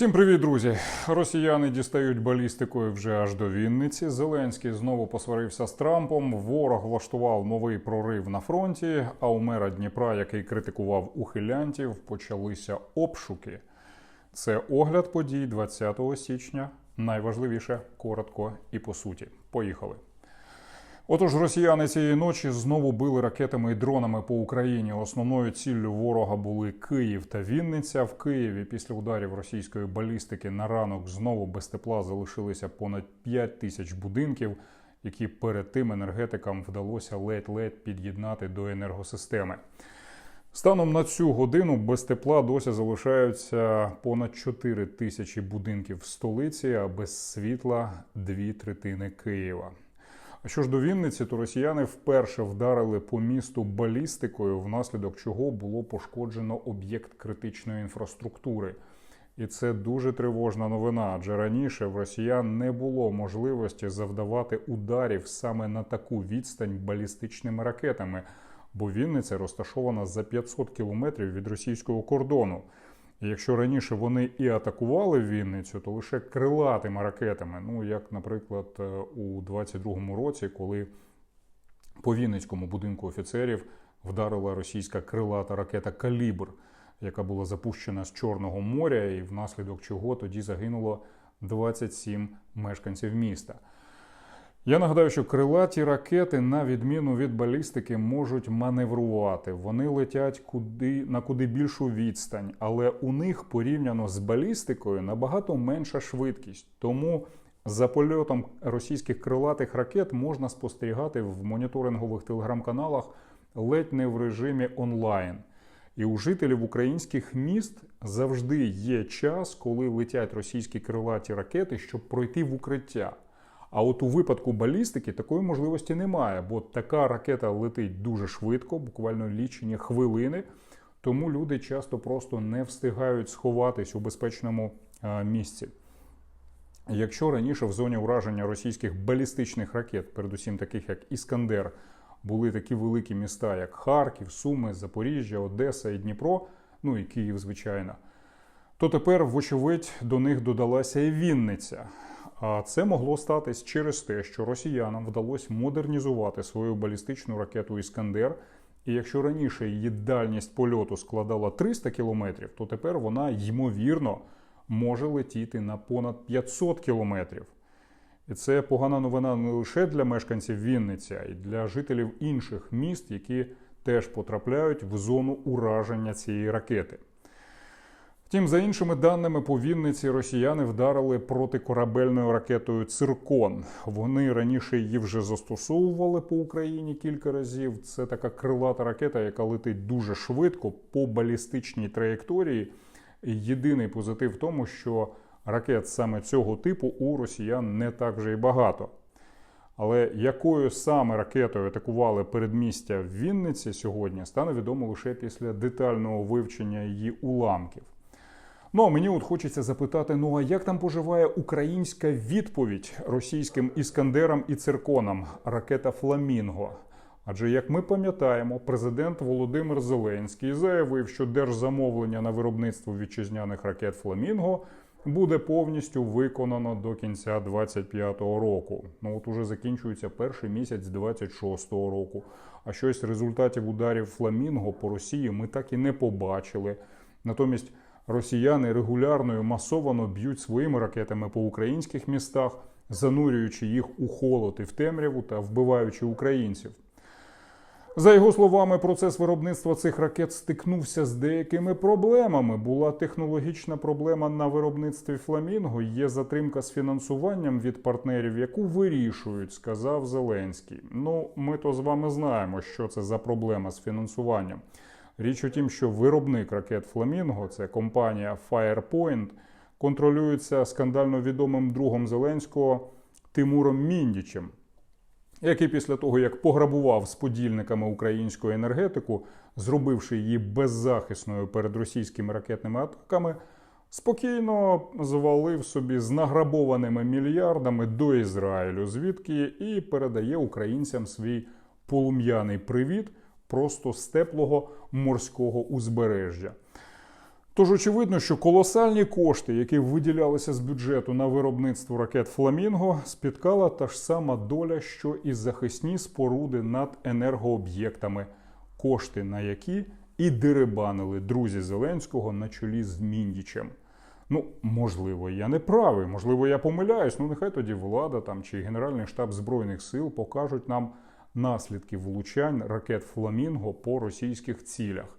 Всім привіт, друзі! Росіяни дістають балістикою вже аж до Вінниці. Зеленський знову посварився з Трампом. Ворог влаштував новий прорив на фронті. А у мера Дніпра, який критикував ухилянтів, почалися обшуки. Це огляд подій 20 січня. Найважливіше коротко і по суті. Поїхали. Отож, росіяни цієї ночі знову били ракетами і дронами по Україні. Основною ціллю ворога були Київ та Вінниця. В Києві після ударів російської балістики на ранок знову без тепла залишилися понад 5 тисяч будинків, які перед тим енергетикам вдалося ледь-ледь під'єднати до енергосистеми. Станом на цю годину без тепла досі залишаються понад 4 тисячі будинків в столиці, а без світла дві третини Києва. А що ж до Вінниці, то росіяни вперше вдарили по місту балістикою, внаслідок чого було пошкоджено об'єкт критичної інфраструктури. І це дуже тривожна новина, адже раніше в росіян не було можливості завдавати ударів саме на таку відстань балістичними ракетами, бо Вінниця розташована за 500 кілометрів від російського кордону. Якщо раніше вони і атакували Вінницю, то лише крилатими ракетами. Ну як, наприклад, е, у 22-му році, коли по Вінницькому будинку офіцерів вдарила російська крилата ракета Калібр, яка була запущена з Чорного моря, і внаслідок чого тоді загинуло 27 мешканців міста. Я нагадаю, що крилаті ракети, на відміну від балістики, можуть маневрувати. Вони летять куди на куди більшу відстань, але у них порівняно з балістикою набагато менша швидкість. Тому за польотом російських крилатих ракет можна спостерігати в моніторингових телеграм-каналах ледь не в режимі онлайн. І у жителів українських міст завжди є час, коли летять російські крилаті ракети, щоб пройти в укриття. А от у випадку балістики такої можливості немає, бо така ракета летить дуже швидко, буквально лічені хвилини. Тому люди часто просто не встигають сховатись у безпечному а, місці. Якщо раніше в зоні ураження російських балістичних ракет, передусім таких як Іскандер, були такі великі міста, як Харків, Суми, Запоріжжя, Одеса і Дніпро, ну і Київ, звичайно, то тепер, вочевидь, до них додалася і Вінниця. А це могло статись через те, що росіянам вдалося модернізувати свою балістичну ракету Іскандер. І якщо раніше її дальність польоту складала 300 кілометрів, то тепер вона ймовірно може летіти на понад 500 кілометрів. І це погана новина не лише для мешканців Вінниці, а й для жителів інших міст, які теж потрапляють в зону ураження цієї ракети. Втім, за іншими даними, по Вінниці росіяни вдарили протикорабельною ракетою Циркон. Вони раніше її вже застосовували по Україні кілька разів. Це така крилата ракета, яка летить дуже швидко по балістичній траєкторії. Єдиний позитив в тому, що ракет саме цього типу у росіян не так вже й багато. Але якою саме ракетою атакували передмістя в Вінниці сьогодні, стане відомо лише після детального вивчення її уламків. Ну а мені от хочеться запитати: ну а як там поживає українська відповідь російським іскандерам і цирконам ракета Фламінго? Адже як ми пам'ятаємо, президент Володимир Зеленський заявив, що держзамовлення на виробництво вітчизняних ракет Фламінго буде повністю виконано до кінця 25-го року. Ну от уже закінчується перший місяць 26-го року. А щось результатів ударів Фламінго по Росії ми так і не побачили. Натомість росіяни регулярно і масовано б'ють своїми ракетами по українських містах, занурюючи їх у холод і в темряву та вбиваючи українців. За його словами, процес виробництва цих ракет стикнувся з деякими проблемами. Була технологічна проблема на виробництві фламінго. Є затримка з фінансуванням від партнерів, яку вирішують, сказав Зеленський. Ну, ми то з вами знаємо, що це за проблема з фінансуванням. Річ у тім, що виробник ракет Фламінго, це компанія Firepoint, контролюється скандально відомим другом Зеленського Тимуром Міндічем, який після того, як пограбував з подільниками українську енергетику, зробивши її беззахисною перед російськими ракетними атаками, спокійно звалив собі з награбованими мільярдами до Ізраїлю, звідки і передає українцям свій полум'яний привіт просто з теплого морського узбережжя. Тож очевидно, що колосальні кошти, які виділялися з бюджету на виробництво ракет Фламінго, спіткала та ж сама доля, що і захисні споруди над енергооб'єктами, кошти на які і дерибанили друзі Зеленського на чолі з Міндічем. Ну, можливо, я не правий, можливо, я помиляюсь. Ну, нехай тоді влада там чи Генеральний штаб Збройних сил покажуть нам наслідки влучань ракет Фламінго по російських цілях.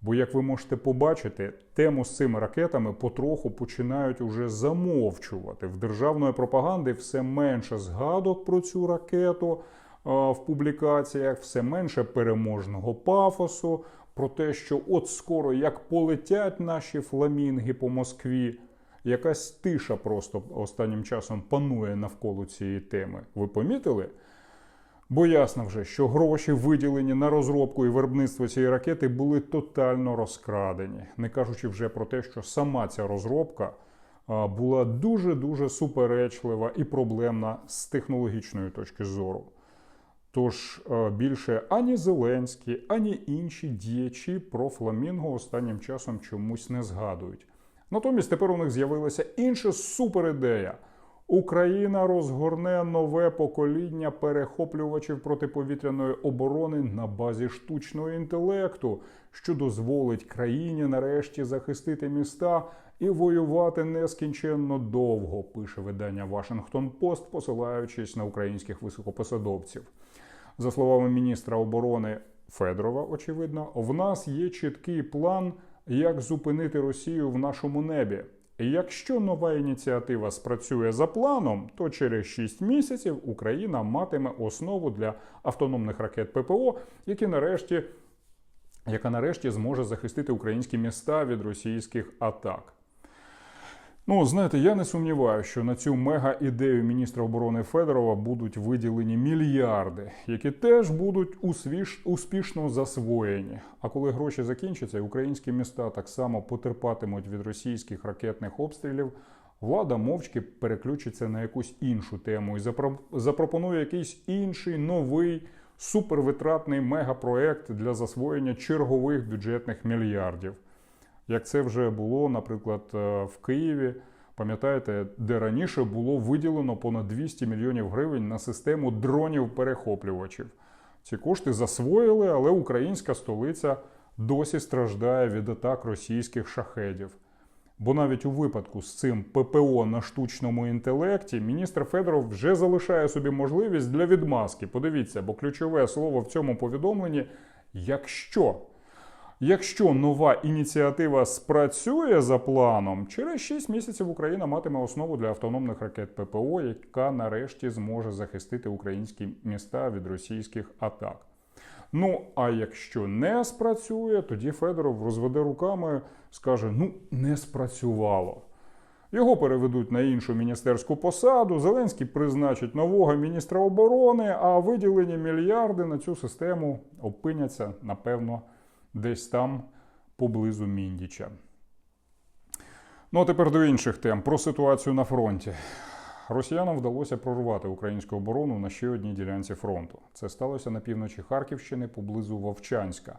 Бо, як ви можете побачити, тему з цими ракетами потроху починають уже замовчувати. В державної пропаганди все менше згадок про цю ракету в публікаціях, все менше переможного пафосу про те, що от скоро як полетять наші фламінги по Москві. Якась тиша просто останнім часом панує навколо цієї теми. Ви помітили? Бо ясно вже, що гроші, виділені на розробку і виробництво цієї ракети, були тотально розкрадені, не кажучи вже про те, що сама ця розробка була дуже дуже суперечлива і проблемна з технологічної точки зору. Тож більше ані Зеленський, ані інші діячі про фламінго останнім часом чомусь не згадують. Натомість тепер у них з'явилася інша суперідея. Україна розгорне нове покоління перехоплювачів протиповітряної оборони на базі штучного інтелекту, що дозволить країні нарешті захистити міста і воювати нескінченно довго, пише видання Вашингтон Пост, посилаючись на українських високопосадовців. За словами міністра оборони Федорова, очевидно, в нас є чіткий план, як зупинити Росію в нашому небі. Якщо нова ініціатива спрацює за планом, то через 6 місяців Україна матиме основу для автономних ракет ППО, які нарешті, яка нарешті зможе захистити українські міста від російських атак. Ну, знаєте, я не сумніваюся, що на цю мега-ідею міністра оборони Федорова будуть виділені мільярди, які теж будуть усвіш... успішно засвоєні. А коли гроші закінчаться, українські міста так само потерпатимуть від російських ракетних обстрілів. Влада мовчки переключиться на якусь іншу тему і запро... запропонує якийсь інший новий супервитратний мегапроект для засвоєння чергових бюджетних мільярдів як це вже було, наприклад, е, в Києві. Пам'ятаєте, де раніше було виділено понад 200 мільйонів гривень на систему дронів-перехоплювачів. Ці кошти засвоїли, але українська столиця досі страждає від атак російських шахедів. Бо навіть у випадку з цим ППО на штучному інтелекті міністр Федоров вже залишає собі можливість для відмазки. Подивіться, бо ключове слово в цьому повідомленні якщо. Якщо нова ініціатива спрацює за планом, через 6 місяців Україна матиме основу для автономних ракет ППО, яка нарешті зможе захистити українські міста від російських атак. Ну, а якщо не спрацює, тоді Федоров розведе руками, скаже: ну, не спрацювало. Його переведуть на іншу міністерську посаду. Зеленський призначить нового міністра оборони, а виділені мільярди на цю систему опиняться, напевно десь там поблизу Міндіча. Ну а тепер до інших тем про ситуацію на фронті. Росіянам вдалося прорвати українську оборону на ще одній ділянці фронту. Це сталося на півночі Харківщини поблизу Вовчанська.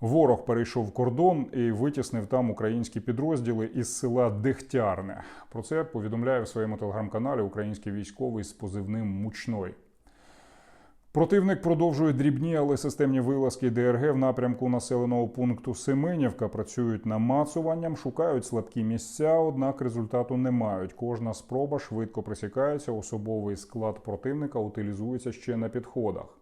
Ворог перейшов кордон і витіснив там українські підрозділи із села Дегтярне. Про це повідомляє в своєму телеграм-каналі український військовий з позивним Мучной. Противник продовжує дрібні, але системні вилазки ДРГ в напрямку населеного пункту Семенівка працюють намацуванням, шукають слабкі місця, однак результату не мають. Кожна спроба швидко присікається, особовий склад противника утилізується ще на підходах.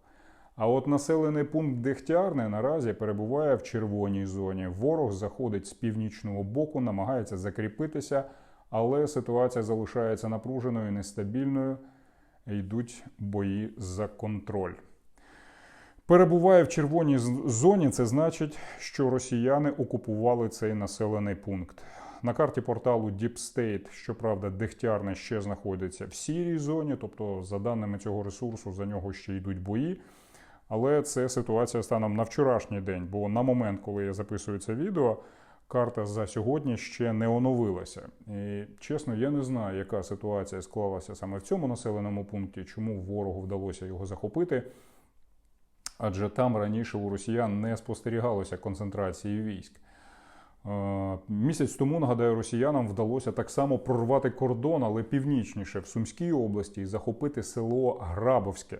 А от населений пункт Дегтярне наразі перебуває в червоній зоні. Ворог заходить з північного боку, намагається закріпитися, але ситуація залишається напруженою і нестабільною йдуть бої за контроль. Перебуває в червоній зоні, це значить, що росіяни окупували цей населений пункт. На карті порталу Deep State, щоправда, Дегтярне ще знаходиться в сірій зоні, тобто, за даними цього ресурсу, за нього ще йдуть бої. Але це ситуація станом на вчорашній день, бо на момент, коли я записую це відео, карта за сьогодні ще не оновилася. І чесно, я не знаю, яка ситуація склалася саме в цьому населеному пункті, чому ворогу вдалося його захопити. Адже там раніше у росіян не спостерігалося концентрації військ. Е, Місяць тому, нагадаю, росіянам вдалося так само прорвати кордон, але північніше в Сумській області і захопити село Грабовське.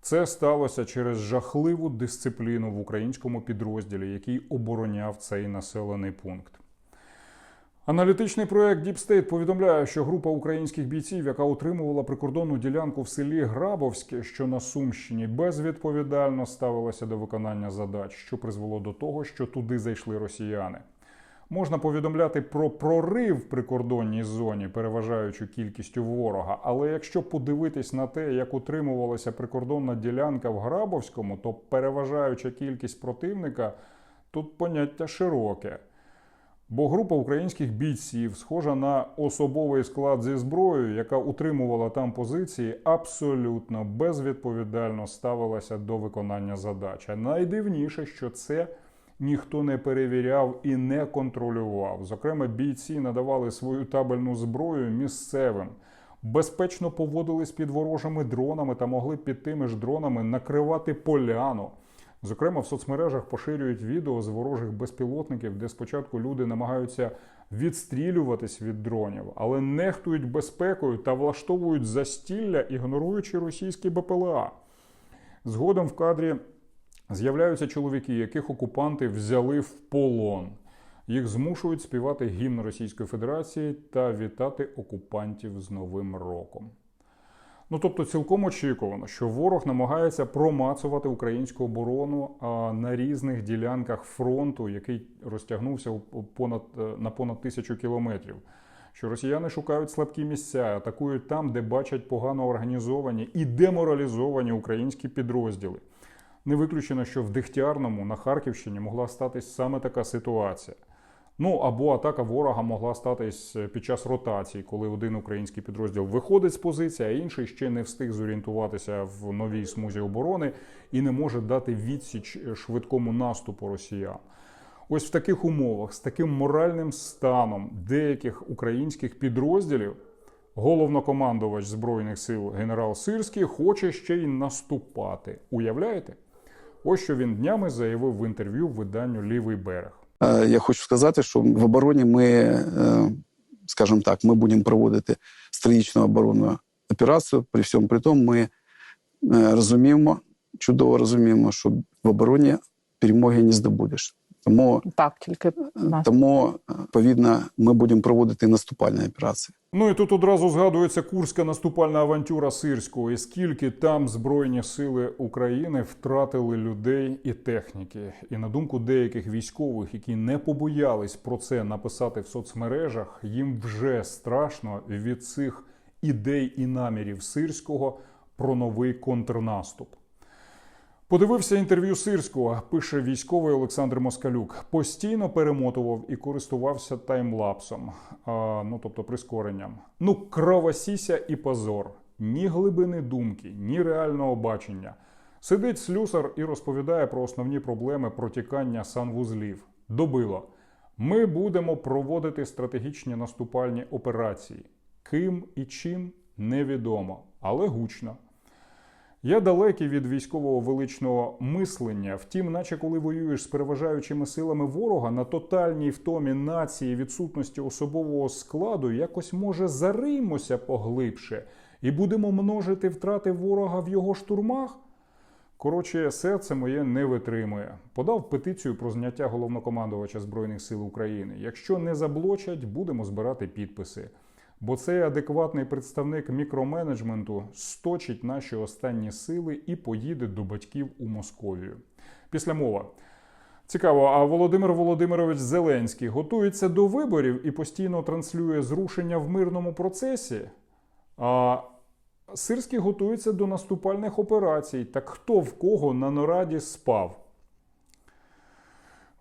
Це сталося через жахливу дисципліну в українському підрозділі, який обороняв цей населений пункт. Аналітичний проект Deep State повідомляє, що група українських бійців, яка утримувала прикордонну ділянку в селі Грабовське, що на Сумщині, безвідповідально ставилася до виконання задач, що призвело до того, що туди зайшли росіяни. Можна повідомляти про прорив в прикордонній зоні, переважаючу кількістю ворога. Але якщо подивитись на те, як утримувалася прикордонна ділянка в Грабовському, то переважаюча кількість противника тут поняття широке. Бо група українських бійців, схожа на особовий склад зі зброєю, яка утримувала там позиції, абсолютно безвідповідально ставилася до виконання задач. А найдивніше, що це ніхто не перевіряв і не контролював. Зокрема, бійці надавали свою табельну зброю місцевим, безпечно поводились під ворожими дронами та могли під тими ж дронами накривати поляну. Зокрема, в соцмережах поширюють відео з ворожих безпілотників, де спочатку люди намагаються відстрілюватись від дронів, але нехтують безпекою та влаштовують застілля, ігноруючи російські БПЛА. Згодом в кадрі з'являються чоловіки, яких окупанти взяли в полон. Їх змушують співати гімн Російської Федерації та вітати окупантів з Новим роком. Ну тобто, цілком очікувано, що ворог намагається промацувати українську оборону на різних ділянках фронту, який розтягнувся понад е, на понад тисячу кілометрів. Що росіяни шукають слабкі місця, атакують там, де бачать погано організовані і деморалізовані українські підрозділи. Не виключено, що в Дегтярному на Харківщині могла статись саме така ситуація. Ну або атака ворога могла статись під час ротації, коли один український підрозділ виходить з позиції, а інший ще не встиг зорієнтуватися в новій смузі оборони і не може дати відсіч швидкому наступу росіян. Ось в таких умовах, з таким моральним станом деяких українських підрозділів, головнокомандувач збройних сил генерал Сирський хоче ще й наступати. Уявляєте? Ось що він днями заявив в інтерв'ю виданню Лівий берег. Е, Я хочу сказати, що в обороні ми, е, скажімо так, ми будемо проводити стратегічну оборонну операцію. При всьому при тому, ми е, розуміємо, чудово розуміємо, що в обороні перемоги не здобудеш. Тому, Так, тільки нас. тому е, відповідно, ми будемо проводити наступальні операції. Ну і тут одразу згадується курська наступальна авантюра Сирського, і скільки там Збройні сили України втратили людей і техніки. І на думку деяких військових, які не побоялись про це написати в соцмережах, їм вже страшно від цих ідей і намірів Сирського про новий контрнаступ. Подивився інтерв'ю Сирського, пише військовий Олександр Москалюк. Постійно перемотував і користувався таймлапсом, а, ну тобто прискоренням. Ну, кровосіся і позор. Ні глибини думки, ні реального бачення. Сидить слюсар і розповідає про основні проблеми протікання санвузлів. Добило. Ми будемо проводити стратегічні наступальні операції. Ким і чим невідомо, але гучно. Я далекий від військового величного мислення. Втім, наче коли воюєш з переважаючими силами ворога на тотальній втомі нації відсутності особового складу, якось може заримося поглибше і будемо множити втрати ворога в його штурмах. Коротше, серце моє не витримує. Подав петицію про зняття головнокомандувача Збройних сил України. Якщо не заблочать, будемо збирати підписи. Бо цей адекватний представник мікроменеджменту сточить наші останні сили і поїде до батьків у Московію. Після мова. Цікаво, а Володимир Володимирович Зеленський готується до виборів і постійно транслює зрушення в мирному процесі. А Сирський готується до наступальних операцій. Так хто в кого на нараді спав?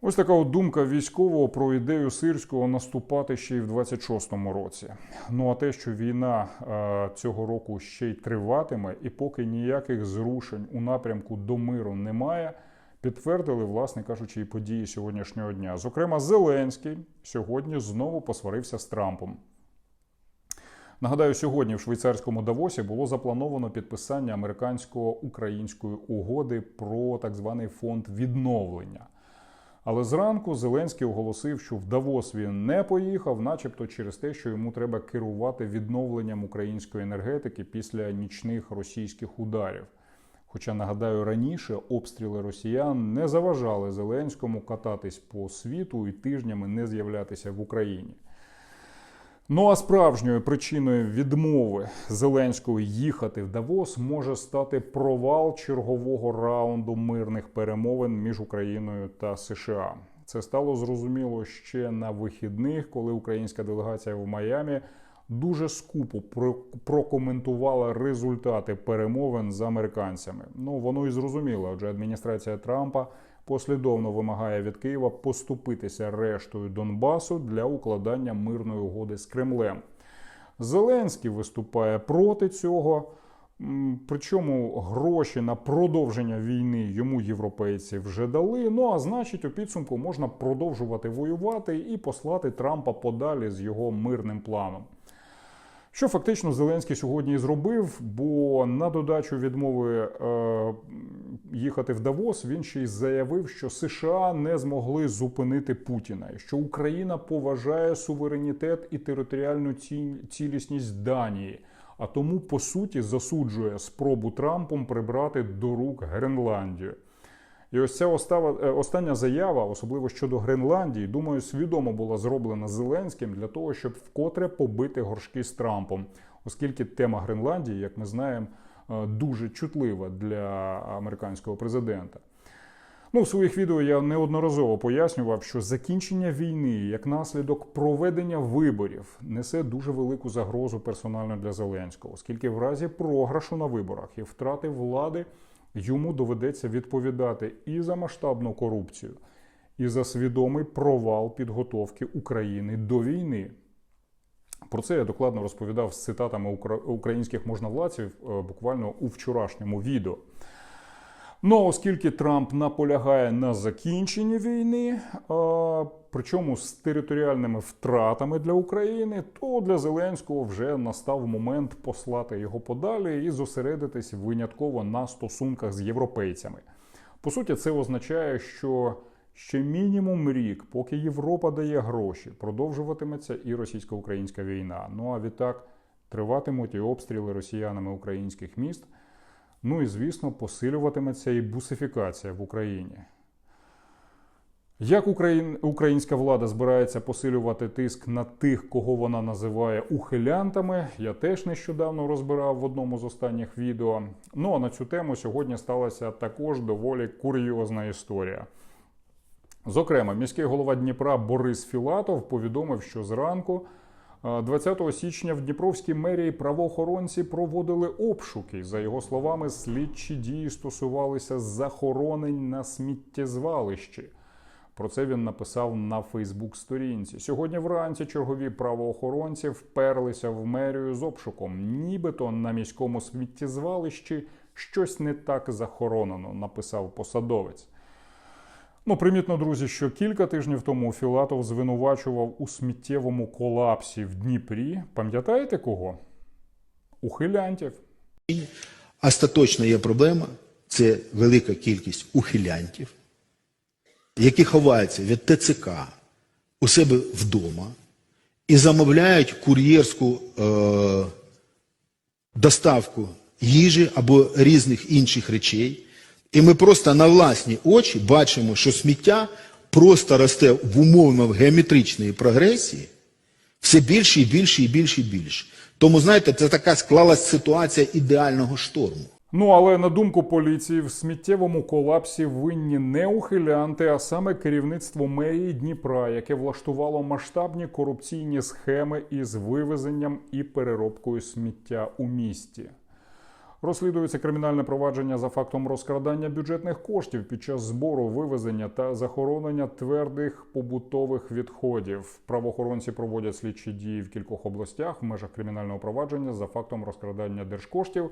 Ось така от думка військового про ідею сирського наступати ще й в 26-му році. Ну а те, що війна е, цього року ще й триватиме, і поки ніяких зрушень у напрямку до миру немає, підтвердили, власне кажучи, і події сьогоднішнього дня. Зокрема, Зеленський сьогодні знову посварився з Трампом. Нагадаю, сьогодні в швейцарському Давосі було заплановано підписання американсько-української угоди про так званий фонд відновлення. Але зранку Зеленський оголосив, що в Давос він не поїхав, начебто через те, що йому треба керувати відновленням української енергетики після нічних російських ударів. Хоча нагадаю, раніше обстріли росіян не заважали Зеленському кататись по світу і тижнями не з'являтися в Україні. Ну а справжньою причиною відмови Зеленського їхати в Давос може стати провал чергового раунду мирних перемовин між Україною та США. Це стало зрозуміло ще на вихідних, коли українська делегація в Майамі дуже скупо про- прокоментувала результати перемовин з американцями. Ну воно і зрозуміло, адже адміністрація Трампа послідовно вимагає від Києва поступитися рештою Донбасу для укладання мирної угоди з Кремлем. Зеленський виступає проти цього. Причому гроші на продовження війни йому європейці вже дали. Ну а значить, у підсумку можна продовжувати воювати і послати Трампа подалі з його мирним планом. Що фактично Зеленський сьогодні зробив, бо на додачу відмови е, їхати в Давос він ще й заявив, що США не змогли зупинити Путіна, і що Україна поважає суверенітет і територіальну цілісність Данії, а тому по суті засуджує спробу Трампом прибрати до рук Гренландію. І ось ця е, остання заява, особливо щодо Гренландії, думаю, свідомо була зроблена Зеленським для того, щоб вкотре побити горшки з Трампом, оскільки тема Гренландії, як ми знаємо, е, дуже чутлива для американського президента. Ну, в своїх відео я неодноразово пояснював, що закінчення війни як наслідок проведення виборів несе дуже велику загрозу персонально для Зеленського, оскільки в разі програшу на виборах і втрати влади йому доведеться відповідати і за масштабну корупцію, і за свідомий провал підготовки України до війни. Про це я докладно розповідав з цитатами укра- українських можновладців е, буквально у вчорашньому відео. Ну, оскільки Трамп наполягає на закінченні війни, а, причому з територіальними втратами для України, то для Зеленського вже настав момент послати його подалі і зосередитись винятково на стосунках з європейцями. По суті, це означає, що ще мінімум рік, поки Європа дає гроші, продовжуватиметься і російсько-українська війна. Ну а відтак триватимуть і обстріли росіянами українських міст. Ну і звісно, посилюватиметься і бусифікація в Україні. Як Україн... українська влада збирається посилювати тиск на тих, кого вона називає ухилянтами, я теж нещодавно розбирав в одному з останніх відео. Ну а на цю тему сьогодні сталася також доволі курйозна історія. Зокрема, міський голова Дніпра Борис Філатов повідомив, що зранку 20 січня в Дніпровській мерії правоохоронці проводили обшуки. За його словами, слідчі дії стосувалися захоронень на сміттєзвалищі. Про це він написав на Фейсбук-сторінці. Сьогодні вранці чергові правоохоронці вперлися в мерію з обшуком. Нібито на міському сміттєзвалищі щось не так захоронено, написав посадовець. Ну, примітно, друзі, що кілька тижнів тому Філатов звинувачував у сміттєвому колапсі в Дніпрі. Пам'ятаєте кого? Ухилянтів. Остаточна є проблема це велика кількість ухилянтів, які ховаються від ТЦК у себе вдома і замовляють кур'єрську е, доставку їжі або різних інших речей. І ми просто на власні очі бачимо, що сміття просто росте в умовно геометричній прогресії все більше і більше і більше і більше. Тому, знаєте, це така склалась ситуація ідеального шторму. Ну але на думку поліції, в сміттєвому колапсі винні не ухилянти, а саме керівництво мерії Дніпра, яке влаштувало масштабні корупційні схеми із вивезенням і переробкою сміття у місті. Розслідується кримінальне провадження за фактом розкрадання бюджетних коштів під час збору, вивезення та захоронення твердих побутових відходів. Правоохоронці проводять слідчі дії в кількох областях в межах кримінального провадження за фактом розкрадання держкоштів.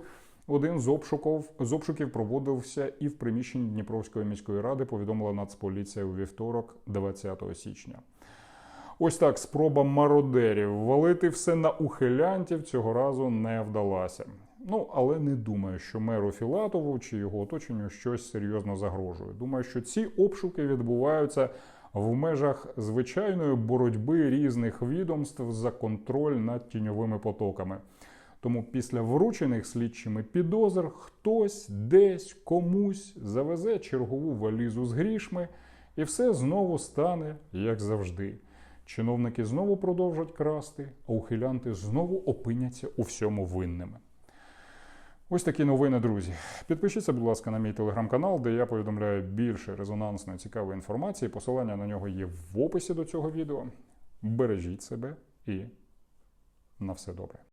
Один з обшуків, з обшуків проводився і в приміщенні Дніпровської міської ради. Повідомила Нацполіція у вівторок, 20 січня. Ось так спроба мародерів валити все на ухилянтів цього разу не вдалася. Ну, але не думаю, що меру Філатову чи його оточенню щось серйозно загрожує. Думаю, що ці обшуки відбуваються в межах звичайної боротьби різних відомств за контроль над тіньовими потоками. Тому після вручених слідчими підозр хтось десь комусь завезе чергову валізу з грішми, і все знову стане як завжди. Чиновники знову продовжать красти, а ухилянти знову опиняться у всьому винними. Ось такі новини, друзі. Підпишіться, будь ласка, на мій телеграм-канал, де я повідомляю більше резонансної цікавої інформації. Посилання на нього є в описі до цього відео. Бережіть себе і на все добре.